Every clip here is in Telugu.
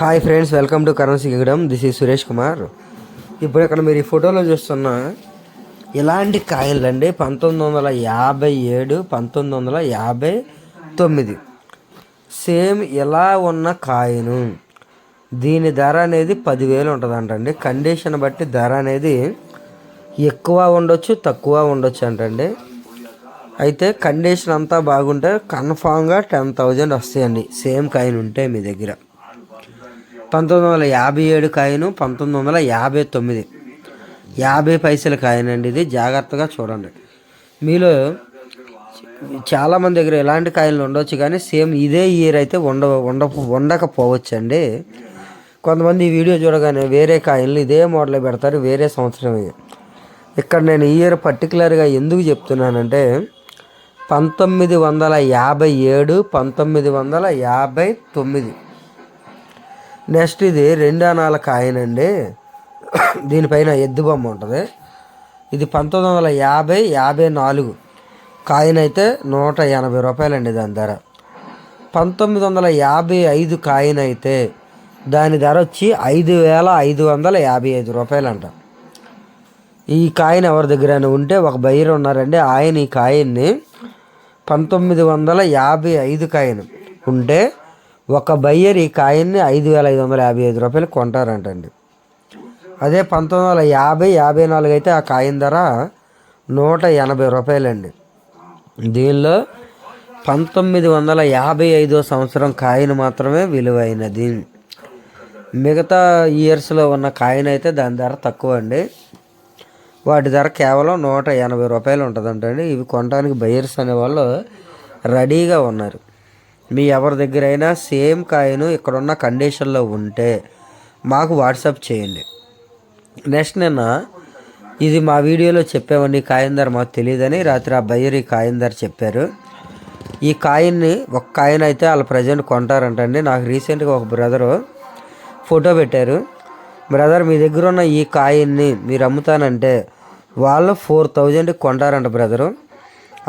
Hi friends welcome to currency kingdom this is Suresh Kumar ఇప్పుడు ఇక్కడ మీరు ఈ ఫోటోలో చూస్తున్న ఇలాంటి కాయలు అండి పంతొమ్మిది వందల యాభై ఏడు పంతొమ్మిది వందల యాభై తొమ్మిది. సేమ్ ఎలా ఉన్న కాయను? దీని ధర అనేది పదివేలు ఉంటుందంటండి. కండిషన్ బట్టి ధర అనేది ఎక్కువ ఉండొచ్చు తక్కువ ఉండొచ్చు అంటండి. అయితే కండిషన్ అంతా బాగుంటే కన్ఫామ్గా టెన్ థౌజండ్ వస్తాయండి. సేమ్ కాయిన్ ఉంటే మీ దగ్గర. పంతొమ్మిది వందల యాభై ఏడు కాయను పంతొమ్మిది వందల యాభై తొమ్మిది. యాభై పైసల కాయిన్ అండి ఇది. జాగ్రత్తగా చూడండి. మీలో చాలామంది దగ్గర ఎలాంటి కాయలు ఉండొచ్చు కానీ సేమ్ ఇదే ఇయర్ అయితే ఉండ ఉండ ఉండకపోవచ్చు అండి కొంతమంది ఈ వీడియో చూడగానే వేరే కాయలు ఇదే మోడల్ పెడతారు వేరే సంవత్సరం ఇక్కడ నేను ఈ ఇయర్ పర్టికులర్గా ఎందుకు చెప్తున్నానంటే పంతొమ్మిది వందల యాభై ఏడు పంతొమ్మిది వందల యాభై తొమ్మిది. నెక్స్ట్ ఇది రెండు అనాల కాయిన్ అండి దీనిపైన ఎద్దు బొమ్మ ఉంటుంది. ఇది పంతొమ్మిది వందల యాభై యాభై నాలుగు కాయిన్ అయితే నూట ఎనభై రూపాయలండి దాని ధర. పంతొమ్మిది వందల యాభై ఐదు కాయిన్ అయితే దాని ధర వచ్చి ఐదు వేల ఐదు వందల యాభై ఐదు రూపాయలంట. ఈ కాయిన్ ఎవరి దగ్గర ఉంటే ఒక బయ్యర్ ఉన్నారండి. ఆయన ఈ కాయిన్ని పంతొమ్మిది వందల యాభై ఐదు కాయిన్ ఉంటే ఒక బయ్యర్ ఈ కాయిన్ని ఐదు వేల ఐదు వందల యాభై ఐదు రూపాయలు కొంటారంటండి. అదే పంతొమ్మిది వందల యాభై యాభై నాలుగు అయితే ఆ కాయిన్ ధర నూట ఎనభై రూపాయలండి. దీనిలో పంతొమ్మిది వందల యాభై ఐదో సంవత్సరం కాయిన్ మాత్రమే విలువైనది. మిగతా ఇయర్స్లో ఉన్న కాయిన్ అయితే దాని ధర తక్కువ అండి వాటి ధర కేవలం నూట ఎనభై రూపాయలు ఉంటుందంటండి. ఇవి కొనడానికి బయర్స్ అనేవాళ్ళు రెడీగా ఉన్నారు. మీ ఎవరి దగ్గర అయినా సేమ్ కాయిన్ ఇక్కడున్న కండిషన్లో ఉంటే మాకు వాట్సాప్ చేయండి. నెక్స్ట్ నిన్న ఇది మా వీడియోలో చెప్పామండి ఈ కాయిన్ ధర మాకు తెలియదని రాత్రి ఆ బయ్యర్ ఈ కాయిన్ ధర చెప్పారు. ఈ కాయిన్ని ఒక కాయిన్ అయితే వాళ్ళ ప్రజెంట్ కొంటారంటండి. నాకు రీసెంట్గా ఒక బ్రదరు ఫోటో పెట్టారు. బ్రదర్ మీ దగ్గర ఉన్న ఈ కాయిన్ని మీరు అమ్ముతానంటే వాళ్ళు ఫోర్ థౌజండ్కి కొంటారంట బ్రదరు.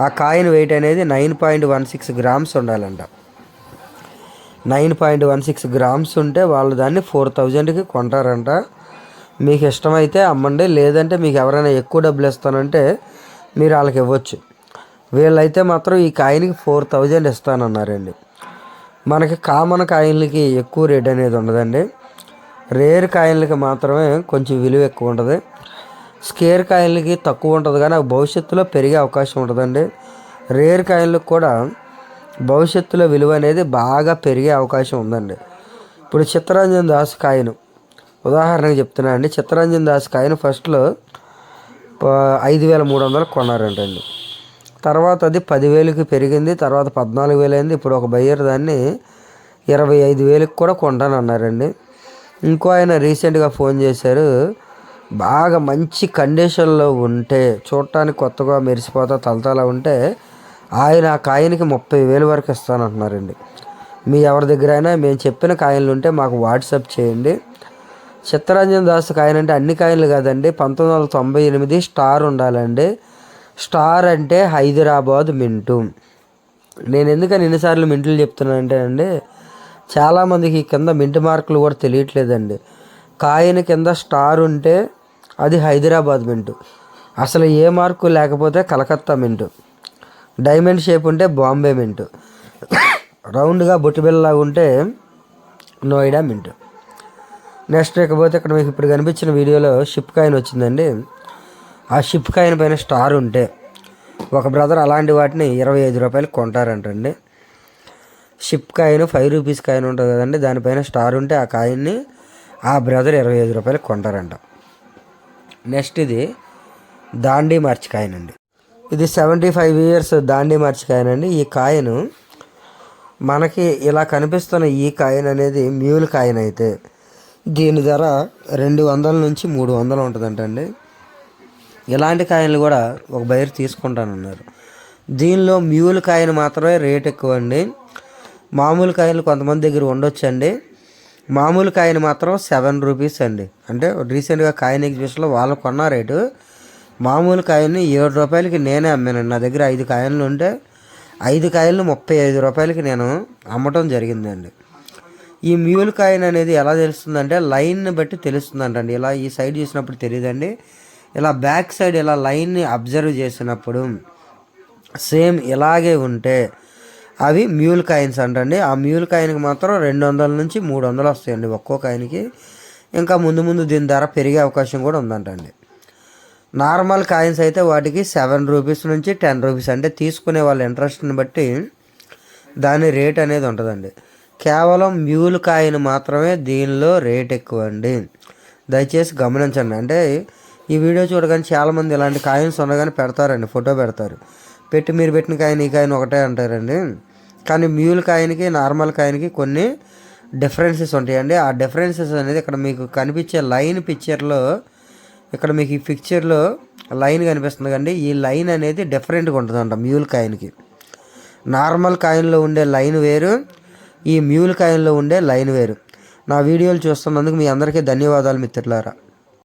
ఆ కాయిన్ వెయిట్ అనేది nine point one six grams ఉండాలంట. Nine point one six grams ఉంటే వాళ్ళు దాన్ని ఫోర్ థౌజండ్కి కొంటారంట. మీకు ఇష్టమైతే అమ్మండి లేదంటే మీకు ఎవరైనా ఎక్కువ డబ్బులు ఇస్తానంటే మీరు వాళ్ళకి ఇవ్వచ్చు. వీళ్ళైతే మాత్రం ఈ కాయిన్కి ఫోర్ థౌజండ్ ఇస్తానన్నారండి. మనకి కామన్ కాయిన్లకి ఎక్కువ రేట్ అనేది ఉండదండి. రేర్ కాయిన్లకి మాత్రమే కొంచెం విలువ ఎక్కువ ఉంటుంది. స్కేర్ కాయిన్లకి తక్కువ ఉంటుంది కానీ భవిష్యత్తులో పెరిగే అవకాశం ఉంటుందండి. రేర్ కాయిన్లకు కూడా భవిష్యత్తులో విలువ అనేది బాగా పెరిగే అవకాశం ఉందండి. ఇప్పుడు చిత్తరంజన్ దాస్ కాయను ఉదాహరణకు చెప్తున్నా అండి. చిత్తరంజన్ దాస్ కాయను ఫస్ట్లో ఐదు వేల మూడు వందలు కొన్నారంటండి. తర్వాత అది పదివేలకు పెరిగింది తర్వాత పద్నాలుగు వేలు అయింది ఇప్పుడు ఒక బయ్యర్ దాన్ని ఇరవై ఐదు వేలకు కూడా కొంటానన్నారండి. ఇంకో ఆయన రీసెంట్గా ఫోన్ చేశారు బాగా మంచి కండిషన్లో ఉంటే చూడటానికి కొత్తగా మెరిసిపోతా తలతలా ఉంటే ఆయన ఆ కాయిన్కి ముప్పై వేలు వరకు ఇస్తానంటున్నారండి. మీ ఎవరి దగ్గర అయినా మేము చెప్పిన కాయిన్లు ఉంటే మాకు వాట్సాప్ చేయండి. చిత్తరంజన్ దాస్ కాయిన్ అంటే అన్ని కాయిన్లు కాదండి పంతొమ్మిది వందల తొంభై ఎనిమిది స్టార్ ఉండాలండి. స్టార్ అంటే హైదరాబాద్ మింటు. నేను ఎందుకని ఎన్నిసార్లు మింటులు చెప్తున్నానంటే అండి చాలామందికి కింద మింటు మార్కులు కూడా తెలియట్లేదండి. కాయిన్ కింద స్టార్ ఉంటే అది హైదరాబాద్ మింటు. అసలు ఏ మార్కు లేకపోతే కలకత్తా మింటు. డైమండ్ షేప్ ఉంటే బాంబే మింటు. రౌండ్గా బొట్టిబిల్లలాగా ఉంటే నోయిడా మింటు. నెక్స్ట్ ఇకపోతే ఇక్కడ మీకు ఇప్పుడు కనిపించిన వీడియోలో షిప్ కాయిన్ వచ్చిందండి. ఆ షిప్ కాయిన్ పైన స్టార్ ఉంటే ఒక బ్రదర్ అలాంటి వాటిని ఇరవై ఐదు రూపాయలు కొంటారంటండి. Ship coin five rupees coin ఉంటుంది కదండి దానిపైన స్టార్ ఉంటే ఆ కాయిన్ని ఆ బ్రదర్ ఇరవై ఐదు రూపాయలు కొంటారంట. నెక్స్ట్ ఇది దాండి మార్చ్ కాయిన్ అండి. ఇది సెవెంటీ ఫైవ్ ఇయర్స్ దాండి మర్చికాయనండి ఈ కాయిన్ మనకి ఇలా కనిపిస్తున్న ఈ కాయిన్ అనేది మ్యూల్ కాయిన్ అయితే. దీని ధర రెండు వందల నుంచి మూడు వందలు ఉంటుందంటండి. ఇలాంటి కాయిన్లు కూడా ఒక బయరు తీసుకుంటానన్నారు. దీనిలో మ్యూల్ కాయిన్ మాత్రమే రేట్ ఎక్కువ అండి మామూలు కాయలు కొంతమంది దగ్గర ఉండొచ్చండి. మామూలు కాయిన్ మాత్రం సెవెన్ రూపీస్ అండి. అంటే రీసెంట్గా కాయిన్ ఎగ్జిబిషన్లో వాళ్ళు కొన్న రేటు మామూలు కాయిన్ని ఏడు రూపాయలకి నేనే అమ్మాను. నా దగ్గర ఐదు కాయిన్లు ఉంటే ఐదు కాయలను ముప్పై ఐదు రూపాయలకి నేను అమ్మటం జరిగిందండి. ఈ మ్యూల్ కాయిన్ అనేది ఎలా తెలుస్తుందంటే లైన్ని బట్టి తెలుస్తుందంటండి. ఇలా ఈ సైడ్ చూసినప్పుడు తెలియదండి ఇలా బ్యాక్ సైడ్ ఇలా లైన్ని అబ్జర్వ్ చేసినప్పుడు సేమ్ ఇలాగే ఉంటే అవి మ్యూల్ కాయిన్స్ అంటండి. ఆ మ్యూల్ కాయిన్కి మాత్రం రెండు వందల నుంచి మూడు వందలు వస్తాయండి ఒక్కో కాయిన్కి. ఇంకా ముందు ముందు దీని ధర పెరిగే అవకాశం కూడా ఉందంటండి. నార్మల్ కాయిన్స్ అయితే వాటికి సెవెన్ రూపీస్ నుంచి టెన్ రూపీస్ అంటే తీసుకునే వాళ్ళ ఇంట్రెస్ట్ని బట్టి దాని రేట్ అనేది ఉంటుందండి. కేవలం మ్యూల్ కాయిన్ మాత్రమే దీనిలో రేట్ ఎక్కువ అండి. దయచేసి గమనించండి. అంటే ఈ వీడియో చూడగానే చాలామంది ఇలాంటి కాయిన్స్ ఉండగానే పెడతారండి ఫోటో పెడతారు. పెట్టి మీరు పెట్టిన కాయిన్ ఈ కాయిన్ ఒకటే అంటారండి. కానీ మ్యూల్ కాయిన్కి నార్మల్ కాయిన్కి కొన్ని డిఫరెన్సెస్ ఉంటాయండి. ఆ డిఫరెన్సెస్ అనేది ఇక్కడ మీకు కనిపించే లైన్ పిక్చర్లో ఇక్కడ మీకు ఈ పిక్చర్లో లైన్ కనిపిస్తుంది కండి. ఈ లైన్ అనేది డిఫరెంట్గా ఉంటుందంట మ్యూల్ కాయిన్కి నార్మల్ కాయిన్లో ఉండే లైన్ వేరు ఈ మ్యూల్ కాయిన్లో ఉండే లైన్ వేరు. నా వీడియోలు చూస్తున్నందుకు మీ అందరికీ ధన్యవాదాలు మిత్రులారా.